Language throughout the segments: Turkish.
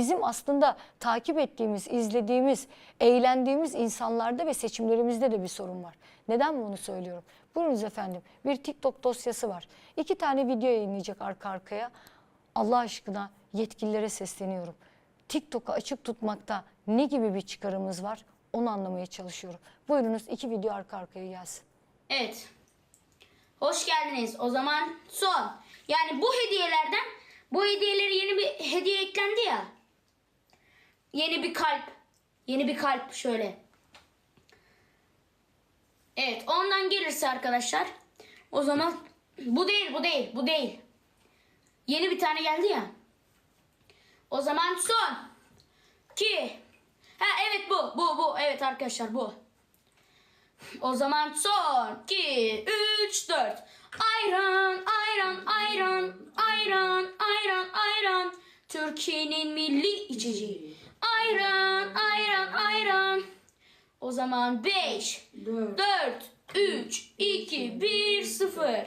bizim aslında takip ettiğimiz, izlediğimiz, eğlendiğimiz insanlarda ve seçimlerimizde de bir sorun var. Neden bunu söylüyorum? Buyurunuz efendim. Bir TikTok dosyası var. İki tane video yayınlayacak arka arkaya. Allah aşkına yetkililere sesleniyorum. TikTok'u açık tutmakta ne gibi bir çıkarımız var? Onu anlamaya çalışıyorum. Buyurunuz iki video arka arkaya gelsin. Evet. Hoş geldiniz. O zaman son. Yani bu hediyelerden bu hediyelere yeni bir hediye eklendi ya. Yeni bir kalp. Yeni bir kalp şöyle. Evet ondan gelirse arkadaşlar o zaman bu değil bu değil bu değil. Yeni bir tane geldi ya. O zaman son. 2 Ha evet bu bu bu evet arkadaşlar bu. O zaman son 2 3 4 Ayran ayran ayran ayran ayran ayran Türkiye'nin milli içeceği. Ayran ayran ayran. O zaman 5 4 3 2 1 0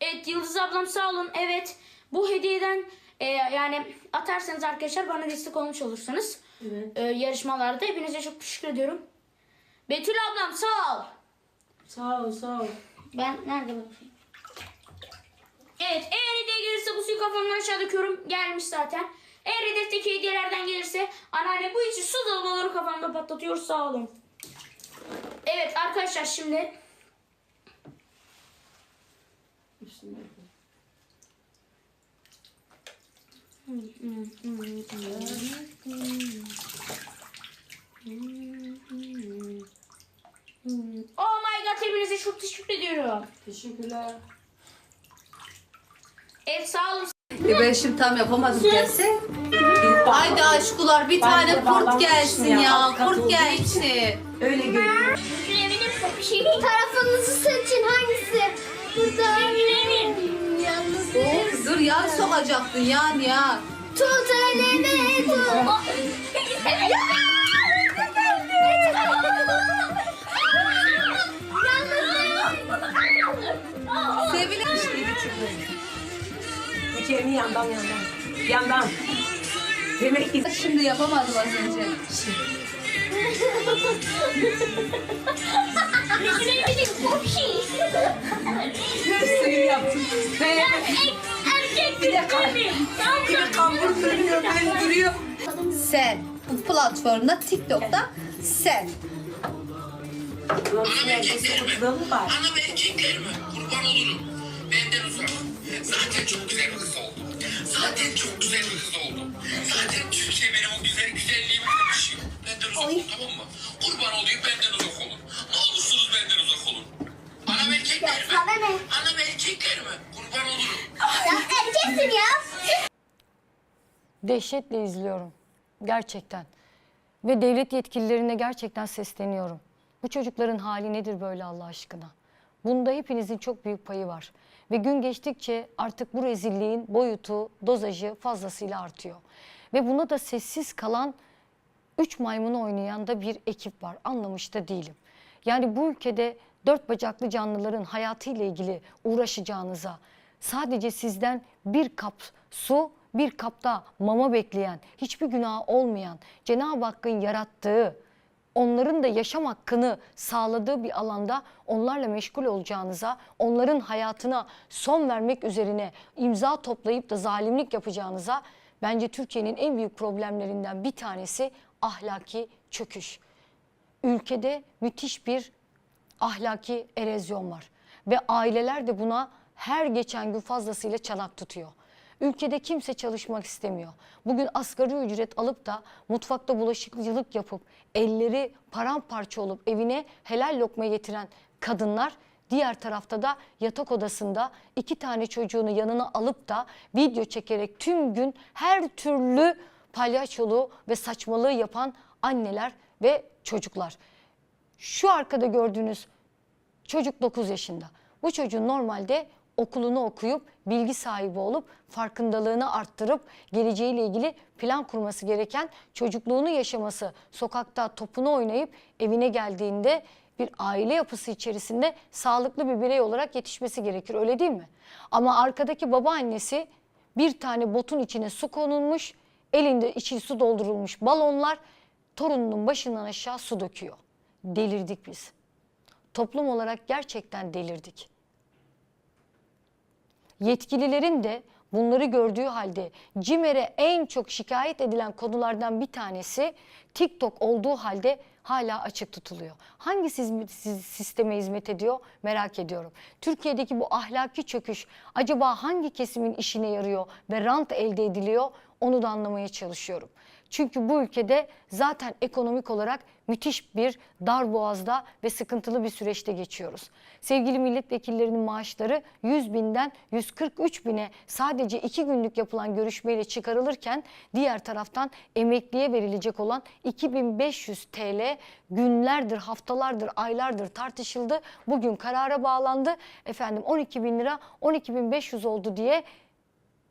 Evet Yıldız ablam sağ olun. Evet bu hediyeden e, yani atarsanız arkadaşlar bana destek olmuş olursanız Evet. e, yarışmalarda hepinize çok teşekkür ediyorum. Betül ablam sağ ol. Sağ ol sağ ol. Ben nerede bakayım? Evet eğer hediye gelirse bu suyu kafamdan aşağı döküyorum. Gelmiş zaten. Eğer hedefteki hediyelerden gelirse anneanne bu içi su dolmaları kafamda patlatıyor sağ olun. Evet arkadaşlar şimdi. Oh my god hepinize çok teşekkür ediyorum. Teşekkürler. Evet sağ olun. E ben şimdi tam yapamadım gelse. Haydi aşkular bir tane kurt gelsin ya, Kurt gelsin. Öyle görünüyor. şey Tarafınızı seçin hangisi? Burada. Yalnız Of, dur ya sokacaktın ya ya. tut elimi tut. Sevile Bıçağını yandan yandan. Yandan. Demek ki şimdi yapamadım az önce. Suyunu yaptım. Ve bir de kal- bir de kambur duruyor, ben duruyor. Sen bu platformda TikTok'ta sen. Neredeyse kurtulalım bari. Anam erkeklerime kurban olurum. Benden uzak. Zaten çok güzel bir kız oldum. Zaten çok güzel bir kız oldum. Zaten Türkiye benim o güzel güzelliğime yakışıyor. Benden uzak olun tamam mı? Kurban olayım benden uzak olun. Ne olursunuz benden uzak olun. Anam erkeklerime. sana ne? Anam erkeklerime kurban olurum. Ya erkeksin ya. Dehşetle izliyorum. Gerçekten. Ve devlet yetkililerine gerçekten sesleniyorum. Bu çocukların hali nedir böyle Allah aşkına? Bunda hepinizin çok büyük payı var. Ve gün geçtikçe artık bu rezilliğin boyutu, dozajı fazlasıyla artıyor. Ve buna da sessiz kalan üç maymunu oynayan da bir ekip var. Anlamış da değilim. Yani bu ülkede dört bacaklı canlıların hayatıyla ilgili uğraşacağınıza sadece sizden bir kap su, bir kapta mama bekleyen, hiçbir günah olmayan, Cenab-ı Hakk'ın yarattığı, onların da yaşam hakkını sağladığı bir alanda onlarla meşgul olacağınıza, onların hayatına son vermek üzerine imza toplayıp da zalimlik yapacağınıza bence Türkiye'nin en büyük problemlerinden bir tanesi ahlaki çöküş. Ülkede müthiş bir ahlaki erozyon var ve aileler de buna her geçen gün fazlasıyla çanak tutuyor. Ülkede kimse çalışmak istemiyor. Bugün asgari ücret alıp da mutfakta bulaşıkçılık yapıp elleri paramparça olup evine helal lokma getiren kadınlar diğer tarafta da yatak odasında iki tane çocuğunu yanına alıp da video çekerek tüm gün her türlü palyaçoluğu ve saçmalığı yapan anneler ve çocuklar. Şu arkada gördüğünüz Çocuk 9 yaşında. Bu çocuğun normalde okulunu okuyup bilgi sahibi olup farkındalığını arttırıp geleceğiyle ilgili plan kurması gereken çocukluğunu yaşaması, sokakta topunu oynayıp evine geldiğinde bir aile yapısı içerisinde sağlıklı bir birey olarak yetişmesi gerekir öyle değil mi? Ama arkadaki babaannesi bir tane botun içine su konulmuş elinde içi su doldurulmuş balonlar torununun başından aşağı su döküyor. Delirdik biz. Toplum olarak gerçekten delirdik. Yetkililerin de bunları gördüğü halde CİMER'e en çok şikayet edilen konulardan bir tanesi TikTok olduğu halde hala açık tutuluyor. Hangi sisteme hizmet ediyor merak ediyorum. Türkiye'deki bu ahlaki çöküş acaba hangi kesimin işine yarıyor ve rant elde ediliyor onu da anlamaya çalışıyorum. Çünkü bu ülkede zaten ekonomik olarak müthiş bir dar boğazda ve sıkıntılı bir süreçte geçiyoruz. Sevgili milletvekillerinin maaşları 100 binden 143 bine sadece iki günlük yapılan görüşmeyle çıkarılırken diğer taraftan emekliye verilecek olan 2500 TL günlerdir, haftalardır, aylardır tartışıldı. Bugün karara bağlandı. Efendim 12 bin lira 12.500 oldu diye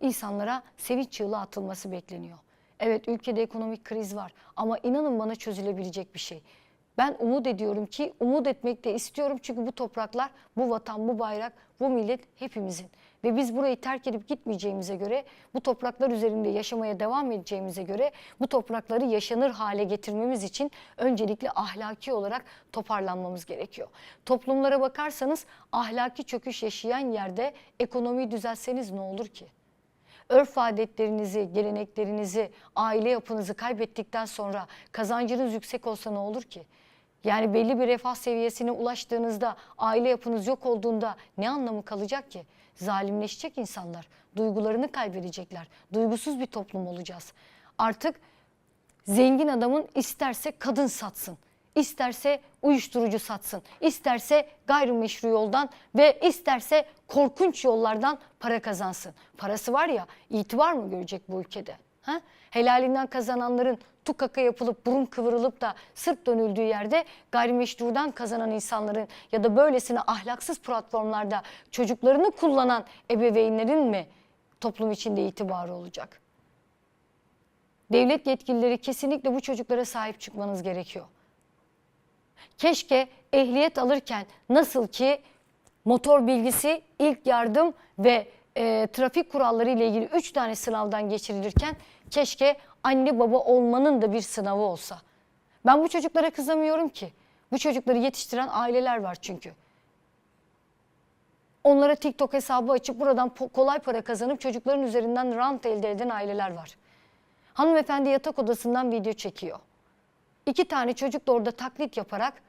insanlara sevinç çığlığı atılması bekleniyor. Evet ülkede ekonomik kriz var ama inanın bana çözülebilecek bir şey. Ben umut ediyorum ki umut etmek de istiyorum çünkü bu topraklar, bu vatan, bu bayrak, bu millet hepimizin. Ve biz burayı terk edip gitmeyeceğimize göre, bu topraklar üzerinde yaşamaya devam edeceğimize göre bu toprakları yaşanır hale getirmemiz için öncelikle ahlaki olarak toparlanmamız gerekiyor. Toplumlara bakarsanız ahlaki çöküş yaşayan yerde ekonomiyi düzelseniz ne olur ki? Örf adetlerinizi, geleneklerinizi, aile yapınızı kaybettikten sonra kazancınız yüksek olsa ne olur ki? Yani belli bir refah seviyesine ulaştığınızda, aile yapınız yok olduğunda ne anlamı kalacak ki? Zalimleşecek insanlar, duygularını kaybedecekler, duygusuz bir toplum olacağız. Artık zengin adamın isterse kadın satsın, isterse uyuşturucu satsın, isterse gayrimeşru yoldan ve isterse korkunç yollardan para kazansın. Parası var ya itibar mı görecek bu ülkede? Ha? Helalinden kazananların tukaka yapılıp burun kıvırılıp da sırt dönüldüğü yerde gayrimeşrudan kazanan insanların ya da böylesine ahlaksız platformlarda çocuklarını kullanan ebeveynlerin mi toplum içinde itibarı olacak? Devlet yetkilileri kesinlikle bu çocuklara sahip çıkmanız gerekiyor. Keşke ehliyet alırken nasıl ki motor bilgisi, ilk yardım ve e, trafik kuralları ile ilgili 3 tane sınavdan geçirilirken keşke anne baba olmanın da bir sınavı olsa. Ben bu çocuklara kızamıyorum ki. Bu çocukları yetiştiren aileler var çünkü. Onlara TikTok hesabı açıp buradan kolay para kazanıp çocukların üzerinden rant elde eden aileler var. Hanımefendi yatak odasından video çekiyor. İki tane çocuk da orada taklit yaparak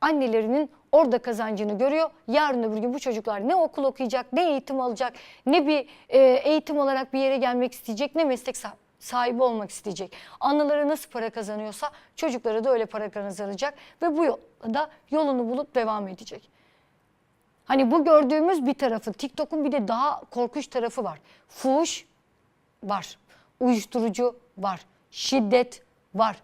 annelerinin orada kazancını görüyor. Yarın öbür gün bu çocuklar ne okul okuyacak, ne eğitim alacak, ne bir e, eğitim olarak bir yere gelmek isteyecek, ne meslek sa- sahibi olmak isteyecek. Anaları nasıl para kazanıyorsa çocukları da öyle para kazanacak ve bu yolda yolunu bulup devam edecek. Hani bu gördüğümüz bir tarafı, TikTok'un bir de daha korkunç tarafı var. Fuhuş var, uyuşturucu var, şiddet var.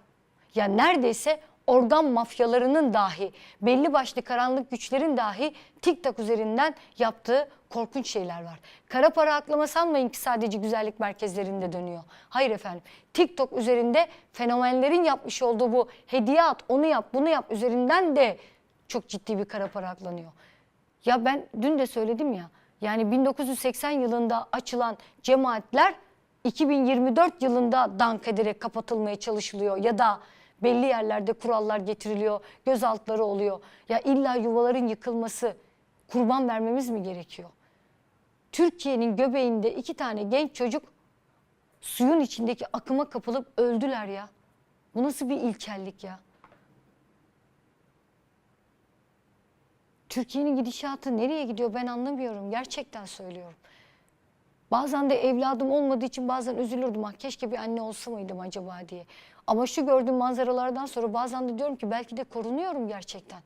Ya neredeyse organ mafyalarının dahi, belli başlı karanlık güçlerin dahi TikTok üzerinden yaptığı korkunç şeyler var. Kara para aklama sanmayın ki sadece güzellik merkezlerinde dönüyor. Hayır efendim. TikTok üzerinde fenomenlerin yapmış olduğu bu hediye at, onu yap, bunu yap üzerinden de çok ciddi bir kara para aklanıyor. Ya ben dün de söyledim ya. Yani 1980 yılında açılan cemaatler 2024 yılında dank ederek kapatılmaya çalışılıyor ya da belli yerlerde kurallar getiriliyor, gözaltıları oluyor. Ya illa yuvaların yıkılması, kurban vermemiz mi gerekiyor? Türkiye'nin göbeğinde iki tane genç çocuk suyun içindeki akıma kapılıp öldüler ya. Bu nasıl bir ilkellik ya? Türkiye'nin gidişatı nereye gidiyor ben anlamıyorum. Gerçekten söylüyorum. Bazen de evladım olmadığı için bazen üzülürdüm. Ah keşke bir anne olsa mıydım acaba diye. Ama şu gördüğüm manzaralardan sonra bazen de diyorum ki belki de korunuyorum gerçekten.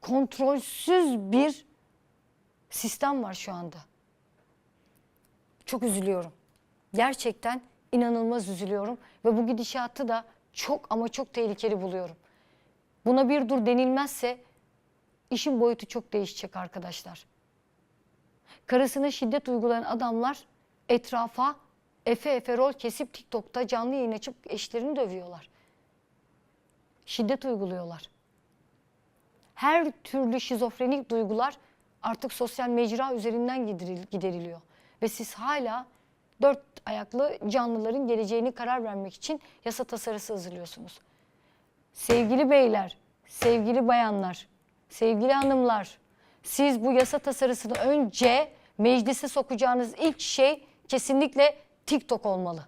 Kontrolsüz bir sistem var şu anda. Çok üzülüyorum. Gerçekten inanılmaz üzülüyorum ve bu gidişatı da çok ama çok tehlikeli buluyorum. Buna bir dur denilmezse işin boyutu çok değişecek arkadaşlar. Karısına şiddet uygulayan adamlar etrafa efe efe rol kesip TikTok'ta canlı yayın açıp eşlerini dövüyorlar. Şiddet uyguluyorlar. Her türlü şizofrenik duygular artık sosyal mecra üzerinden gideril- gideriliyor. Ve siz hala dört ayaklı canlıların geleceğini karar vermek için yasa tasarısı hazırlıyorsunuz. Sevgili beyler, sevgili bayanlar, sevgili hanımlar, siz bu yasa tasarısını önce meclise sokacağınız ilk şey kesinlikle TikTok olmalı.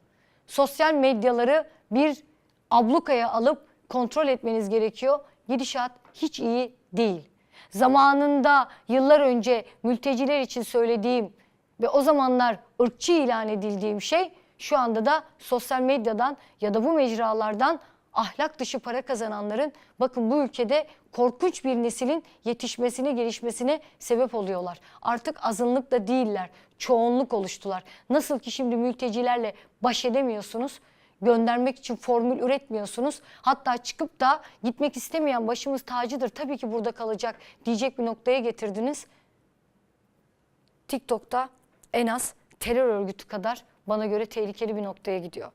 Sosyal medyaları bir ablukaya alıp kontrol etmeniz gerekiyor. Gidişat hiç iyi değil. Zamanında yıllar önce mülteciler için söylediğim ve o zamanlar ırkçı ilan edildiğim şey şu anda da sosyal medyadan ya da bu mecralardan ahlak dışı para kazananların bakın bu ülkede korkunç bir neslin yetişmesine, gelişmesine sebep oluyorlar. Artık azınlık da değiller, çoğunluk oluştular. Nasıl ki şimdi mültecilerle baş edemiyorsunuz, göndermek için formül üretmiyorsunuz. Hatta çıkıp da gitmek istemeyen başımız tacıdır tabii ki burada kalacak diyecek bir noktaya getirdiniz. TikTok'ta en az terör örgütü kadar bana göre tehlikeli bir noktaya gidiyor.